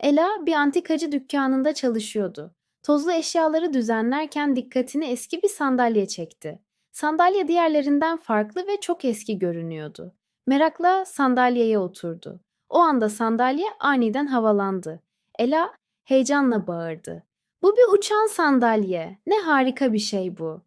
Ela bir antikacı dükkanında çalışıyordu. Tozlu eşyaları düzenlerken dikkatini eski bir sandalye çekti. Sandalye diğerlerinden farklı ve çok eski görünüyordu. Merakla sandalyeye oturdu. O anda sandalye aniden havalandı. Ela heyecanla bağırdı. Bu bir uçan sandalye. Ne harika bir şey bu.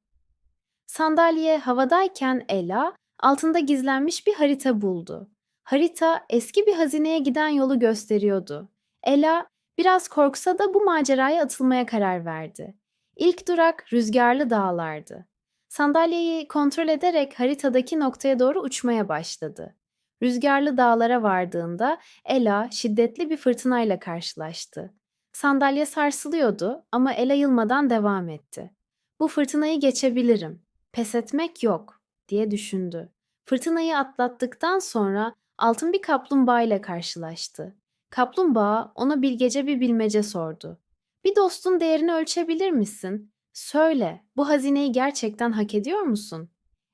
Sandalye havadayken Ela altında gizlenmiş bir harita buldu. Harita eski bir hazineye giden yolu gösteriyordu. Ela biraz korksa da bu maceraya atılmaya karar verdi. İlk durak rüzgarlı dağlardı. Sandalyeyi kontrol ederek haritadaki noktaya doğru uçmaya başladı. Rüzgarlı dağlara vardığında Ela şiddetli bir fırtınayla karşılaştı. Sandalye sarsılıyordu ama Ela yılmadan devam etti. Bu fırtınayı geçebilirim. Pes etmek yok diye düşündü. Fırtınayı atlattıktan sonra altın bir kaplumbağa ile karşılaştı. Kaplumbağa ona bilgece bir bilmece sordu. Bir dostun değerini ölçebilir misin? Söyle, bu hazineyi gerçekten hak ediyor musun?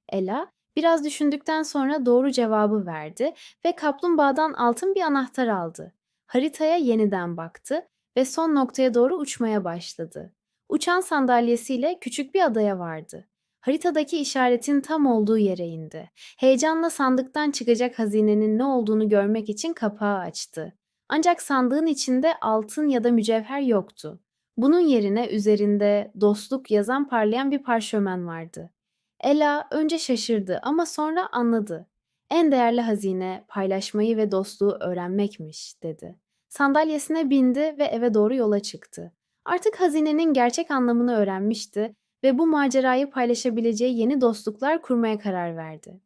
Ela biraz düşündükten sonra doğru cevabı verdi ve kaplumbağadan altın bir anahtar aldı. Haritaya yeniden baktı ve son noktaya doğru uçmaya başladı. Uçan sandalyesiyle küçük bir adaya vardı. Haritadaki işaretin tam olduğu yere indi. Heyecanla sandıktan çıkacak hazinenin ne olduğunu görmek için kapağı açtı. Ancak sandığın içinde altın ya da mücevher yoktu. Bunun yerine üzerinde dostluk yazan parlayan bir parşömen vardı. Ela önce şaşırdı ama sonra anladı. En değerli hazine paylaşmayı ve dostluğu öğrenmekmiş dedi. Sandalyesine bindi ve eve doğru yola çıktı. Artık hazinenin gerçek anlamını öğrenmişti ve bu macerayı paylaşabileceği yeni dostluklar kurmaya karar verdi.